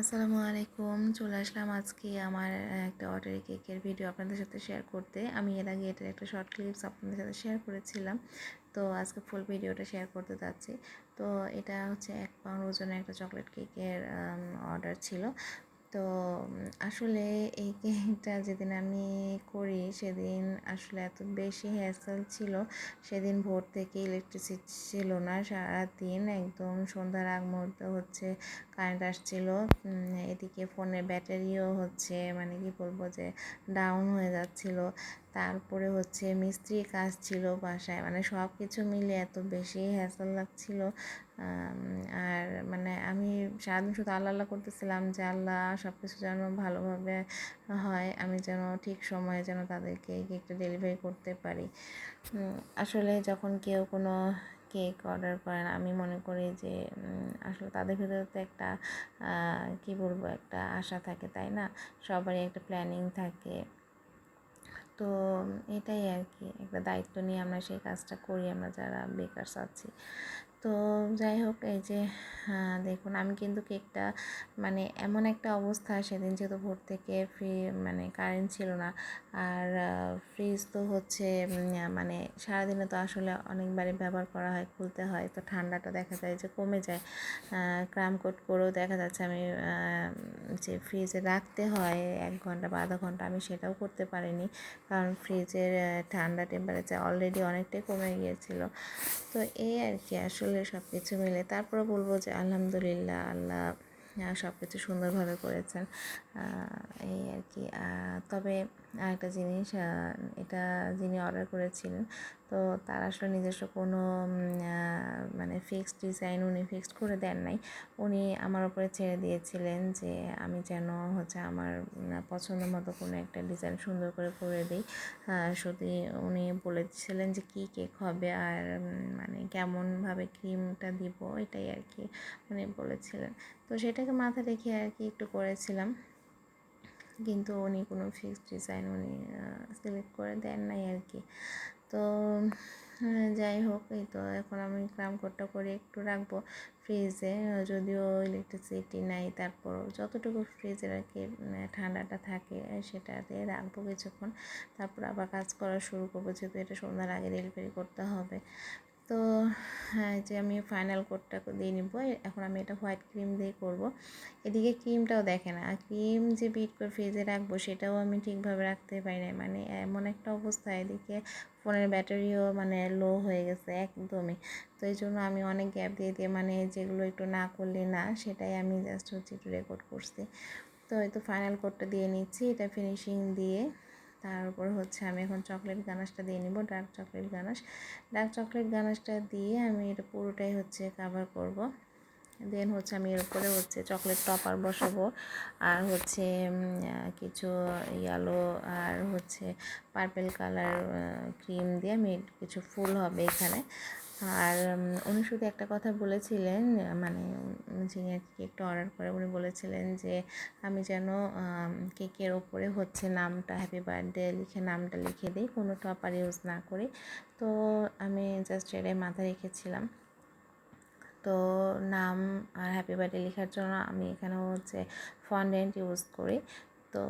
আসসালামু আলাইকুম। চলে আসলাম আজকে আমার একটা অর্ডারি কেকের ভিডিও আপনাদের সাথে শেয়ার করতে। আমি এর আগে এটার একটা শর্ট ক্লিপস আপনাদের সাথে শেয়ার করেছিলাম। তো আজকে ফুল ভিডিওটা শেয়ার করতে যাচ্ছি। তো এটা হচ্ছে এক পাউন্ড ওজনের একটা চকলেট কেকের অর্ডার ছিল। তো আসলে এই কেকটা যেদিন আমি করি সেদিন আসলে এত বেশি হ্যাসেল ছিল। সেদিন ভোর থেকে ইলেকট্রিসিটি ছিল না। সারাদিন একদম সন্ধ্যার আগ মুহূর্তে হচ্ছে কারেন্ট আসছিল এদিকে ফোনের ব্যাটারিও হচ্ছে মানে কি বলব যে ডাউন হয়ে যাচ্ছিল। তারপরে হচ্ছে মিস্ত্রি কাজ ছিল বাসায় মানে সব কিছু মিলে এত বেশি হ্যাসেল লাগছিল। আর মানে আমি সারাদিন শুধু আল্লাহ আল্লাহ করতেছিলাম যে, আল্লাহ সব কিছু যেন ভালোভাবে হয়, আমি যেন ঠিক সময়ে যেন তাদেরকে কেকটা ডেলিভারি করতে পারি। আসলে যখন কেউ কোনো কেক অর্ডার করেন, আমি মনে করি যে আসলে তাদের ভিতরে তো একটা কি বলব, একটা আশা থাকে, তাই না? সবারই একটা প্ল্যানিং থাকে। তো, এটাই আর কি, একটা দায়িত্ব নিয়ে আমরা সেই কাজটা করি, আমরা যারা বেকার আছি। তো যাই হোক, এই যে দেখুন আমি কিন্তু কেকটা মানে এমন একটা অবস্থা সেদিন যেহেতু ভোর থেকে ফ্রি মানে কারেন্ট ছিল না। আর ফ্রিজ তো হচ্ছে মানে সারাদিনে তো আসলে অনেকবারই ব্যবহার করা হয়, খুলতে হয়। তো ঠান্ডাটা দেখা যায় যে কমে যায়। কোট করেও দেখা যাচ্ছে আমি যে ফ্রিজে রাখতে হয় এক ঘণ্টা বা আধা ঘণ্টা, আমি সেটাও করতে পারিনি। কারণ ফ্রিজের ঠান্ডা টেম্পারেচার অলরেডি অনেকটাই কমে গিয়েছিল। তো এই আর কি, আসলে সব কিছু মিলে। তারপরে বলব যে আলহামদুলিল্লাহ আল্লাহ সব কিছু সুন্দরভাবে করেছেন। এই আর কি। তবে আরেকটা জিনিস এটা যিনি অর্ডার করেছিলেন, তো তার আসলে নিজস্ব কোনো মানে ফিক্সড ডিজাইন উনি ফিক্সড করে দেন নাই। উনি আমার ওপরে ছেড়ে দিয়েছিলেন যে আমি যেন হচ্ছে আমার পছন্দ মতো কোনো একটা ডিজাইন সুন্দর করে করে দিই। শুধু উনি বলেছিলেন যে কী কেক হবে আর মানে কেমনভাবে ক্রিমটা দিব, এটাই আর কি উনি বলেছিলেন। তো সেটাকে মাথায় রেখে আর কি একটু করেছিলাম। কিন্তু উনি কোনো ফিক্সড ডিজাইন উনি সিলেক্ট করে দেন নাই আর কি তো যাই হোক, এই তো এখন আমি ক্রাম কোডটা করে একটু রাখব ফ্রিজে যদিও ইলেকট্রিসিটি নাই তারপর যতটুকু ফ্রিজে আর কি ঠান্ডাটা থাকে সেটাতে রাখব কিছুক্ষণ। তারপর আবার কাজ করা শুরু করব, যেহেতু এটা সন্ধ্যার আগে ডেলিভারি করতে হবে। তো হ্যাঁ যে আমি ফাইনাল কোডটা দিয়ে নিব। এখন আমি এটা হোয়াইট ক্রিম দিয়ে করব। এদিকে ক্রিমটাও দেখে না। ক্রিম যে বিট করে ফ্রিজে রাখব, সেটাও আমি ঠিকভাবে রাখতে পারি না মানে এমন একটা অবস্থা, এদিকে ফোনের ব্যাটারিও মানে লো হয়ে গেছে একদমই। তো এই জন্য আমি অনেক গ্যাপ দিয়ে দিয়ে মানে যেগুলো একটু না করলে না, সেটাই আমি জাস্ট হচ্ছে একটু রেকর্ড করছি। তো এই তো ফাইনাল কোডটা দিয়ে নিচ্ছি। এটা ফিনিশিং দিয়ে তারপর হচ্ছে আমি এখন চকলেট গানাশটা দিয়ে নিব dark chocolate ganache dark chocolate গানাশটা দিয়ে আমি এটা পুরোটাই হচ্ছে কাভার করব। দেন হচ্ছে আমি এর উপরে হচ্ছে চকলেট টপার বসাবো। আর হচ্ছে কিছু ইয়ালো আর হচ্ছে পার্পেল কালার ক্রিম দিয়ে আমি কিছু ফুল হবে এখানে। আর উনি শুধু একটা কথা বলেছিলেন মানে যিনি আর কি কেকটা অর্ডার করে, উনি বলেছিলেন যে, আমি যেন কেকের ওপরে হচ্ছে নামটা হ্যাপি বার্থডে লিখে, নামটা লিখে দিই, কোনো টপার ইউজ না করি। তো আমি জাস্ট এটাই মাথায় রেখেছিলাম। তো নাম আর হ্যাপি বার্থডে লেখার জন্য আমি এখানে হচ্ছে ফন্ডেন্ট ইউজ করি। তো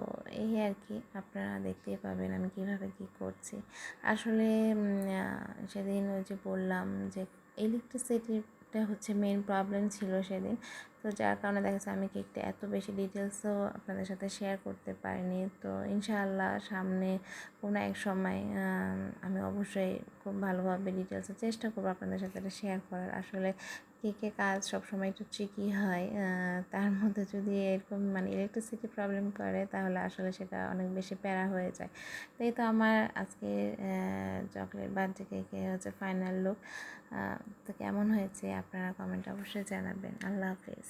এই আর কি আপনারা দেখতেই পাবেন আমি কীভাবে কি করছি। আসলে সেদিন ওই যে বললাম যে ইলেকট্রিসিটিটা হচ্ছে মেন প্রবলেম ছিল সেদিন। তো যার কারণে দেখা যাচ্ছে আমি কেকটা এত বেশি ডিটেলসও আপনাদের সাথে শেয়ার করতে পারিনি। তো ইনশাআল্লাহ সামনে কোনো এক সময় আমি অবশ্যই খুব ভালোভাবে ডিটেলসে চেষ্টা করব আপনাদের সাথে শেয়ার করার। আসলে কেকে কাজ সবসময় একটু ট্রিকি হয় তার মধ্যে যদি এরকম মানে ইলেকট্রিসিটি প্রবলেম করে, তাহলে আসলে সেটা অনেক বেশি প্যারা হয়ে যায়। তাই তো আমার আজকে চকলেট বার্থডে কেকে হচ্ছে ফাইনাল লুক তো কেমন হয়েছে আপনারা কমেন্ট অবশ্যই জানাবেন। আল্লাহ হাফিজ।